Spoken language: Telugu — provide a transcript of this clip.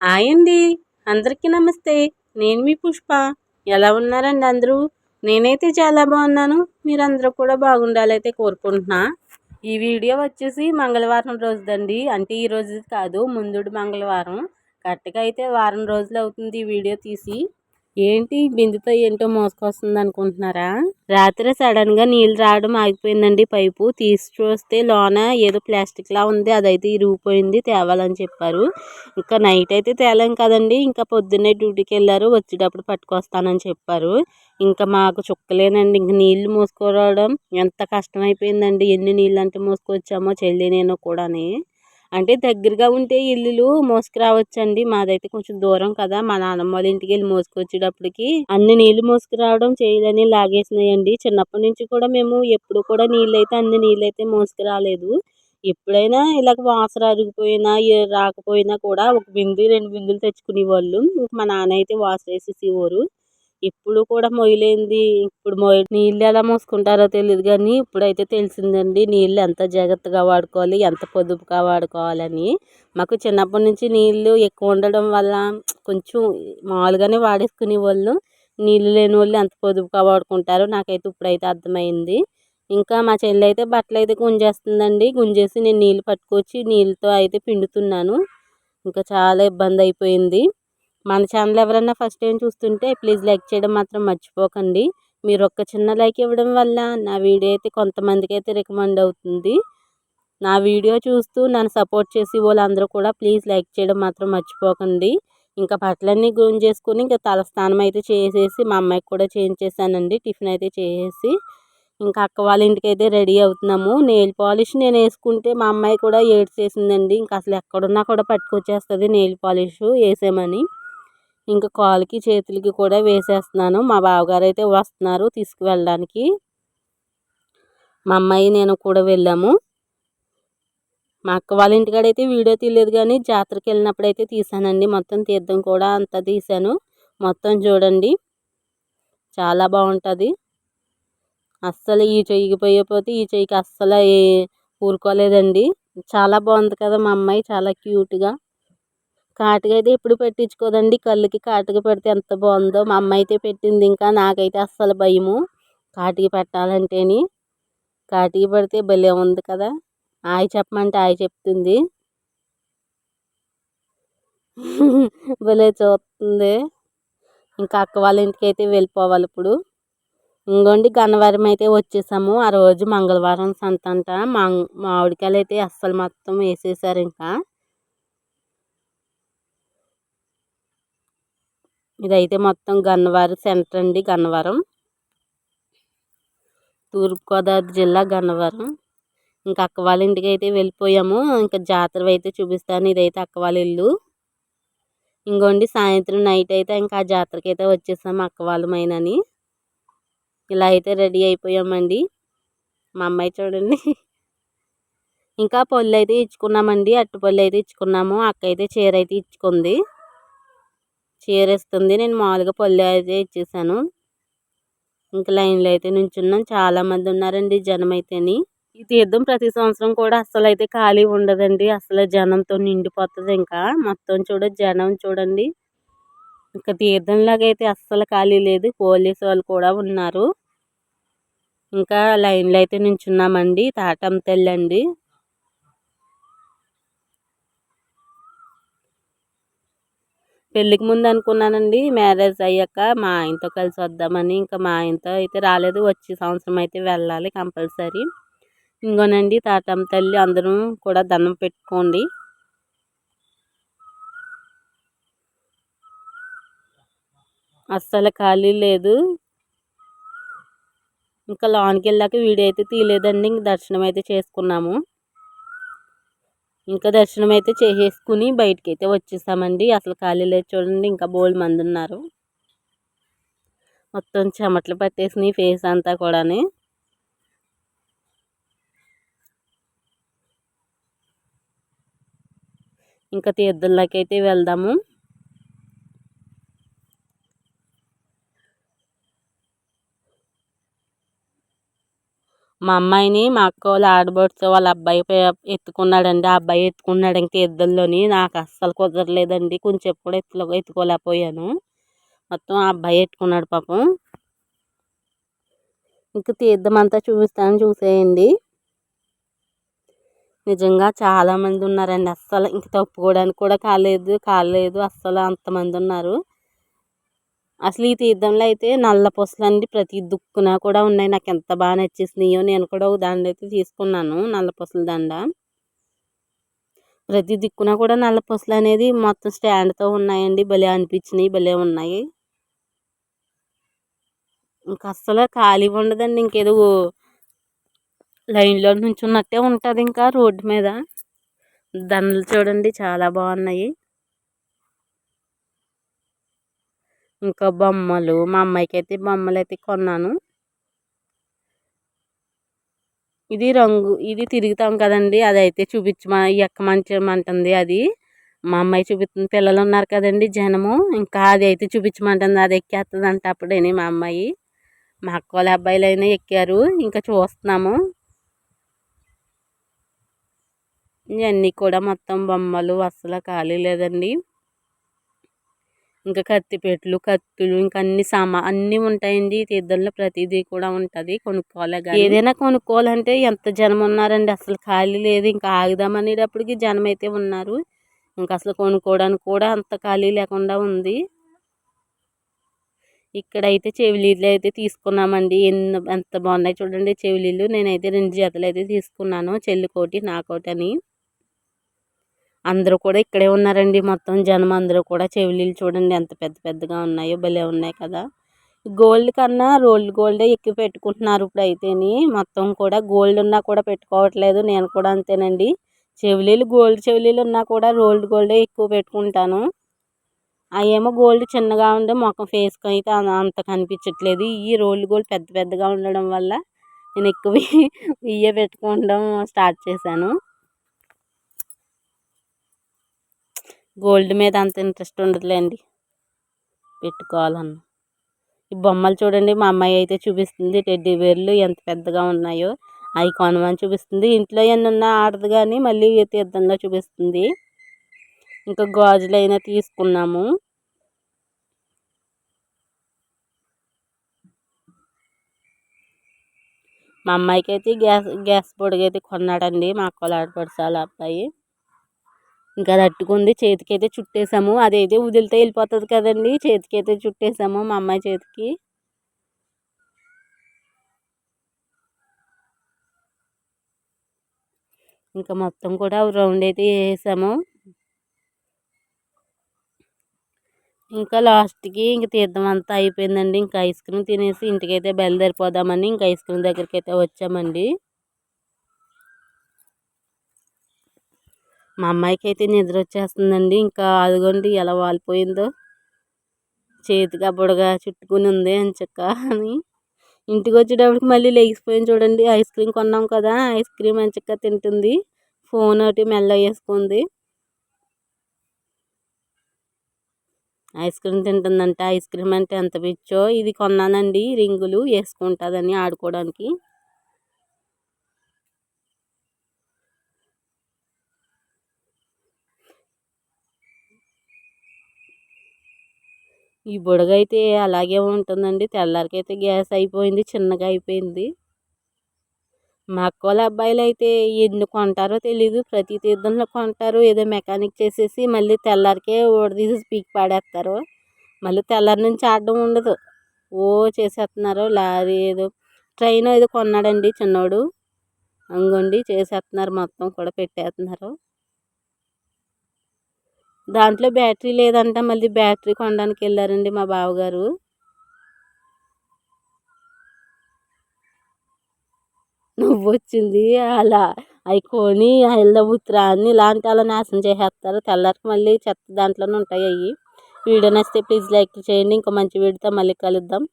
హాయ్ అండి. అందరికీ నమస్తే. నేను మీ పుష్ప. ఎలా ఉన్నారండి అందరూ? నేనైతే చాలా బాగున్నాను. మీరందరూ కూడా బాగుండాలైతే కోరుకుంటున్నా. ఈ వీడియో వచ్చేసి మంగళవారం రోజుదండి. అంటే ఈ రోజు కాదు ముందుడు మంగళవారం. కరెక్ట్గా అయితే వారం రోజులు అవుతుంది ఈ వీడియో తీసి. ఏంటి బిందుతో ఏంటో మోసుకొస్తుంది అనుకుంటున్నారా? రాత్రి సడన్గా నీళ్ళు రావడం ఆగిపోయిందండి పైపు. తీసి చూస్తే లోన ఏదో ప్లాస్టిక్ లా ఉంది. అదైతే ఇరిగిపోయింది తేవాలని చెప్పారు. ఇంకా నైట్ అయితే తేలాం కదండి. ఇంకా పొద్దున్నే డ్యూటీకి వెళ్ళారు. వచ్చేటప్పుడు పట్టుకొస్తానని చెప్పారు. ఇంకా మాకు చుక్కలేనండి. ఇంక నీళ్ళు మోసుకోవడం ఎంత కష్టమైపోయిందండి. ఎన్ని నీళ్ళు అంటే మోసుకొచ్చామో చెల్లి నేను కూడాని. అంటే దగ్గరగా ఉంటే ఇల్లులు మోసుకురావచ్చండి. మాదైతే కొంచెం దూరం కదా. మా నాన్నమ్మ వాళ్ళ ఇంటికి వెళ్ళి మోసుకొచ్చేటప్పటికి అన్ని నీళ్ళు మోసుకురావడం చేయలని లాగేసినాయండి. చిన్నప్పటి నుంచి కూడా మేము ఎప్పుడు కూడా నీళ్ళు అయితే అన్ని నీళ్ళు అయితే మోసుకురాలేదు. ఎప్పుడైనా ఇలాగ వాసన అరిగిపోయినా రాకపోయినా కూడా ఒక బిందు రెండు బిందులు తెచ్చుకునే వాళ్ళు మా నాన్న అయితే వాసన వేసేసేవారు ఇప్పుడు కూడా మొయ్యలేంది. ఇప్పుడు మొయ్య నీళ్ళు ఎలా మోసుకుంటారో తెలియదు కానీ ఇప్పుడైతే తెలిసిందండి నీళ్ళు ఎంత జాగ్రత్తగా వాడుకోవాలి ఎంత పొదుపుగా వాడుకోవాలని. మాకు చిన్నప్పటి నుంచి నీళ్ళు ఎక్కువ ఉండడం వల్ల కొంచెం మామూలుగానే వాడేసుకునే వాళ్ళు నీళ్ళు లేని వాళ్ళు ఎంత పొదుపుగా వాడుకుంటారో నాకైతే ఇప్పుడైతే అర్థమైంది. ఇంకా మా చెల్లి అయితే బట్టలు అయితే గుంజేస్తుందండి. గుంజేసి నేను నీళ్ళు పట్టుకొచ్చి నీళ్ళతో అయితే పిండుతున్నాను. ఇంకా చాలా ఇబ్బంది అయిపోయింది. మన ఛానల్ ఎవరైనా ఫస్ట్ టైం చూస్తుంటే ప్లీజ్ లైక్ చేయడం మాత్రం మర్చిపోకండి. మీరు ఒక్క చిన్న లైక్ ఇవ్వడం వల్ల నా వీడియో అయితే కొంతమందికి అయితే రికమెండ్ అవుతుంది. నా వీడియో చూస్తూ నన్ను సపోర్ట్ చేసి వాళ్ళందరూ కూడా ప్లీజ్ లైక్ చేయడం మాత్రం మర్చిపోకండి. ఇంకా బట్టలన్నీ గురించి చేసుకుని ఇంకా తలస్నానం అయితే చేసేసి మా అమ్మాయికి కూడా చేయించేసానండి టిఫిన్ అయితే చేసేసి ఇంకా అక్క వాళ్ళ ఇంటికి అయితే రెడీ అవుతున్నాము. నెయిల్ పాలిష్ నేను వేసుకుంటే మా అమ్మాయి కూడా ఏడ్చేసిందండి. ఇంకా అసలు ఎక్కడున్నా కూడా పట్టుకొచ్చేస్తుంది నెయిల్ పాలిష్ వేసేమని ఇంకా కాలుకి చేతులకి కూడా వేసేస్తున్నాను. మా బావగారు అయితే వస్తున్నారు తీసుకువెళ్ళడానికి. మా అమ్మాయి నేను కూడా వెళ్ళాము. మా అక్క వాళ్ళ ఇంటికాడ అయితే వీడియో తీయలేదు కానీ జాతరకి వెళ్ళినప్పుడు అయితే తీసానండి మొత్తం తీర్థం కూడా అంతా తీశాను. మొత్తం చూడండి. చాలా బాగుంటుంది. అస్సలు ఈ చెయ్యికి పోయకపోతే ఈ చెయ్యికి అస్సలు ఊరుకోలేదండి. చాలా బాగుంది కదా మా అమ్మాయి. చాలా క్యూట్గా. కాటుక అయితే ఎప్పుడు పెట్టించుకోదండి. కళ్ళుకి కాటుక పెడితే ఎంత బాగుందో. మా అమ్మ అయితే పెట్టింది ఇంకా. నాకైతే అస్సలు భయము. కాటికి పెట్టాలంటేని. కాటికి పెడితే భలే ఉంది కదా. ఆయి చెప్పమంటే ఆయి చెప్తుంది. భలే చూస్తుంది. ఇంకా అక్క వాళ్ళ ఇంటికి అయితే వెళ్ళిపోవాలి ఇప్పుడు. ఇంకోండి గన్నవరం అయితే వచ్చేసాము. ఆ రోజు మంగళవారం సంతంట మా మామిడికాయలు అయితే అస్సలు మొత్తం వేసేసారు ఇంకా. ఇదైతే మొత్తం గన్నవరం సెంటర్ అండి గన్నవరం. తూర్పుగోదావరి జిల్లా గన్నవరం. ఇంకా అక్క వాళ్ళ ఇంటికి అయితే వెళ్ళిపోయాము. ఇంకా జాతర అయితే చూపిస్తాను. ఇదైతే అక్క వాళ్ళ ఇల్లు. ఇంకోండి సాయంత్రం నైట్ అయితే ఇంకా ఆ జాతరకి అయితే వచ్చేసాము అక్క వాళ్ళమైనని ఇలా అయితే రెడీ అయిపోయామండి. మా అమ్మాయి చూడండి. ఇంకా పళ్ళు అయితే ఇచ్చుకున్నామండి. అట్టు పళ్ళు అయితే ఇచ్చుకున్నాము. అక్క అయితే చీర అయితే ఇచ్చుకుంది. చీర ఇస్తుంది నేను మామూలుగా పళ్ళు అయితే ఇచ్చేసాను. ఇంకా లైన్లో అయితే నుంచున్నాం. చాలామంది ఉన్నారండి జనం అయితేని ఈ తీర్థం ప్రతి సంవత్సరం కూడా అస్సలు అయితే ఖాళీ ఉండదండి. అసలు జనంతో నిండిపోతుంది ఇంకా. మొత్తం చూడ జనం చూడండి. ఇంకా తీర్థంలాగా అయితే అస్సలు ఖాళీ లేదు. పోలీసు వాళ్ళు కూడా ఉన్నారు. ఇంకా లైన్లో అయితే నుంచున్నామండి. తాటం తెల్లండి. పెళ్ళికి ముందు అనుకున్నానండి. మ్యారేజ్ అయ్యాక మా ఆయనతో కలిసి వద్దామని ఇంకా మా ఆయనతో అయితే రాలేదు. వచ్చే సంవత్సరం అయితే వెళ్ళాలి కంపల్సరీ. ఇంకోనండి తాతమ్మ తల్లి అందరూ కూడా దండం పెట్టుకోండి. అస్సలు ఖాళీ లేదు. ఇంకా లోనికి వెళ్ళాక వీడియో అయితే తీయలేదండి. ఇంక దర్శనం అయితే చేసుకున్నాము. ఇంకా దర్శనం అయితే చేసేసుకుని బయటికి అయితే వచ్చేసామండి. అసలు ఖాళీ లేదు చూడండి ఇంకా బోల్డ్ మంది ఉన్నారు. మొత్తం చెమట్లు పట్టేసినాయి ఫేస్ అంతా కూడాని. ఇంకా తీర్థంలోకి అయితే వెళ్దాము. మా అమ్మాయిని మా అక్క వాళ్ళ ఆడబడుచు వాళ్ళ అబ్బాయి పే- ఎత్తుకున్నాడండి. ఆ అబ్బాయి ఎత్తుకున్నాడు ఇంకా ఇద్దరిలోని నాకు అస్సలు కుదరలేదండి. కొంచెం కూడా ఎత్తులో ఎత్తుకోలేకపోయాను. మొత్తం ఆ అబ్బాయి ఎత్తుకున్నాడు పాపం. ఇంకా తీర్థమంతా చూపిస్తాను చూసేయండి. నిజంగా చాలామంది ఉన్నారండి. అస్సలు ఇంక తప్పుకోవడానికి కూడా కాలేదు కాలేదు. అస్సలు అంతమంది ఉన్నారు. అసలు ఈ తీర్థంలో అయితే నల్ల పొసలండి ప్రతి దుక్కున కూడా ఉన్నాయి. నాకు ఎంత బాగా నచ్చేసినాయో నేను కూడా ఒక దండ అయితే తీసుకున్నాను నల్ల పూసల దండ. ప్రతి దిక్కున కూడా నల్ల పూసలు అనేది మొత్తం స్టాండ్తో ఉన్నాయండి. భలే అనిపించినాయి భలే ఉన్నాయి. ఇంకా అస్సలు ఖాళీ ఉండదండి. ఇంకేదో లైన్లో నుంచున్నట్టే ఉంటుంది ఇంకా రోడ్డు మీద. దండలు చూడండి చాలా బాగున్నాయి. ఇంకా బొమ్మలు. మా అమ్మాయికి అయితే బొమ్మలు అయితే కొన్నాను. ఇది రంగు ఇది తిరుగుతాం కదండి. అది అయితే చూపించమా ఎక్కమంచమంటుంది అది. మా అమ్మాయి చూపిస్తుంది. పిల్లలు ఉన్నారు కదండి జనము. ఇంకా అది అయితే చూపించమంటుంది. అది ఎక్కేస్తుంది అంట అప్పుడేని మా అమ్మాయి. మా అక్క వాళ్ళ అబ్బాయిలు అయినా ఎక్కారు. ఇంకా చూస్తున్నాము. ఇవన్నీ కూడా మొత్తం బొమ్మలు అస్సలు ఖాళీ లేదండి. ఇంకా కత్తిపెట్లు కత్తులు ఇంకా అన్ని సామా అన్నీ ఉంటాయండి. తీర్థంలో ప్రతిదీ కూడా ఉంటుంది. కొనుక్కోవాలి ఏదైనా కొనుక్కోవాలంటే ఎంత జనం ఉన్నారండి? అసలు ఖాళీ లేదు. ఇంకా ఆగుదామనేటప్పటికి జనం అయితే ఉన్నారు. ఇంకా అసలు కొనుక్కోవడానికి కూడా అంత ఖాళీ లేకుండా ఉంది. ఇక్కడైతే చెవిలీళ్ళు అయితే తీసుకున్నామండి. ఎన్ని ఎంత బాగున్నాయి చూడండి చెవిలీళ్ళు. నేనైతే రెండు జతలు అయితే తీసుకున్నాను. చెల్లికోటి నాకోటి అని. అందరూ కూడా ఇక్కడే ఉన్నారండి. మొత్తం జనం అందరూ కూడా చెవిలీలు చూడండి. ఎంత పెద్ద పెద్దగా ఉన్నాయో భలే ఉన్నాయి కదా. గోల్డ్ కన్నా రోల్డ్ గోల్డే ఎక్కువ పెట్టుకుంటున్నారు ఇప్పుడు అయితేని మొత్తం కూడా గోల్డ్ ఉన్నా కూడా పెట్టుకోవట్లేదు. నేను కూడా అంతేనండి. చెవిలీలు గోల్డ్ చెవిలీలు ఉన్నా కూడా రోల్డ్ గోల్డే ఎక్కువ పెట్టుకుంటాను. అవేమో గోల్డ్ చిన్నగా ఉండే మొఖం ఫేస్కి అయితే అంత కనిపించట్లేదు. ఈ రోల్డ్ గోల్డ్ పెద్ద పెద్దగా ఉండడం వల్ల నేను ఎక్కువ ఇవే పెట్టుకోవడం స్టార్ట్ చేశాను. గోల్డ్ మీద అంత ఇంట్రెస్ట్ ఉండదులేండి. పెట్టుకోవాలన్న. ఈ బొమ్మలు చూడండి మా అమ్మాయి అయితే చూపిస్తుంది. టెడ్డీ బేర్లు ఎంత పెద్దగా ఉన్నాయో. అవి కొనమని చూపిస్తుంది. ఇంట్లో ఎన్ని ఉన్నా ఆడదు కానీ మళ్ళీ తీర్థంగా చూపిస్తుంది. ఇంకా గాజులు అయినా తీసుకున్నాము. మా అమ్మాయికి అయితే గ్యాస్ గ్యాస్ పొడిగైతే అయితే కొన్నాడండి మా అక్కలు ఆడపడుచాలి అబ్బాయి. ఇంకా అది అట్టుకుంది చేతికైతే చుట్టేసాము. అదైతే వదిలితే వెళ్ళిపోతుంది కదండి. చేతికైతే చుట్టేసాము మా అమ్మాయి చేతికి. ఇంకా మొత్తం కూడా రౌండ్ అయితే వేసాము. ఇంకా లాస్ట్కి ఇంక తీర్థం అంతా అయిపోయిందండి. ఇంకా ఐస్ క్రీమ్ తినేసి ఇంటికైతే బయలుదేరిపోదామని ఇంకా ఐస్ క్రీమ్ దగ్గరికి అయితే వచ్చామండి. మా అమ్మాయికి అయితే నిద్ర వచ్చేస్తుందండి ఇంకా అదిగోండి ఎలా వాలిపోయిందో. చేతిగా బుడగా చుట్టుకుని ఉంది అని చెక్క అని. ఇంటికి వచ్చేటప్పటికి మళ్ళీ లేచిపోయింది చూడండి. ఐస్ క్రీమ్ కొన్నాం కదా. ఐస్ క్రీమ్ అని చెక్క తింటుంది. ఫోన్ ఒకటి మెల్ల వేసుకుంది. ఐస్ క్రీమ్ తింటుందంట. ఐస్ క్రీమ్ అంటే ఎంత పిచ్చో. ఇది కొన్నానండి. రింగులు వేసుకుంటుందని ఆడుకోవడానికి. ఈ బుడగ అయితే అలాగే ఉంటుందండి. తెల్లారికైతే గ్యాస్ అయిపోయింది చిన్నగా అయిపోయింది. మా అక్కోళ్ళ అబ్బాయిలు అయితే ఎన్ని కొంటారో తెలీదు. ప్రతి తీర్థంలో కొంటారు. ఏదో మెకానిక్ చేసేసి మళ్ళీ తెల్లారికే ఊడదీసి పీకి పాడేస్తారు. మళ్ళీ తెల్లారి నుంచి ఆడడం ఉండదు. ఓ చేసేస్తున్నారు లారీ ఏదో ట్రైన్ ఏదో కొన్నాడండి చిన్నోడు. అంగండి చేసేస్తున్నారు మొత్తం కూడా పెట్టేస్తున్నారు దాంట్లో బ్యాటరీ లేదంట మళ్ళీ బ్యాటరీ కొనడానికి వెళ్ళారండి మా బావగారు. నువ్వు వచ్చింది అలా అవి కొని హెల్ద ఉత్తరా అన్ని ఇలాంటి అలా నాశనం చేసేస్తారు. తెల్లారికి మళ్ళీ చెత్త దాంట్లోనే ఉంటాయి అవి వీడియో నచ్చితే ప్లీజ్ లైక్ చేయండి. ఇంకా మంచి వీడితో మళ్ళీ కలుద్దాం.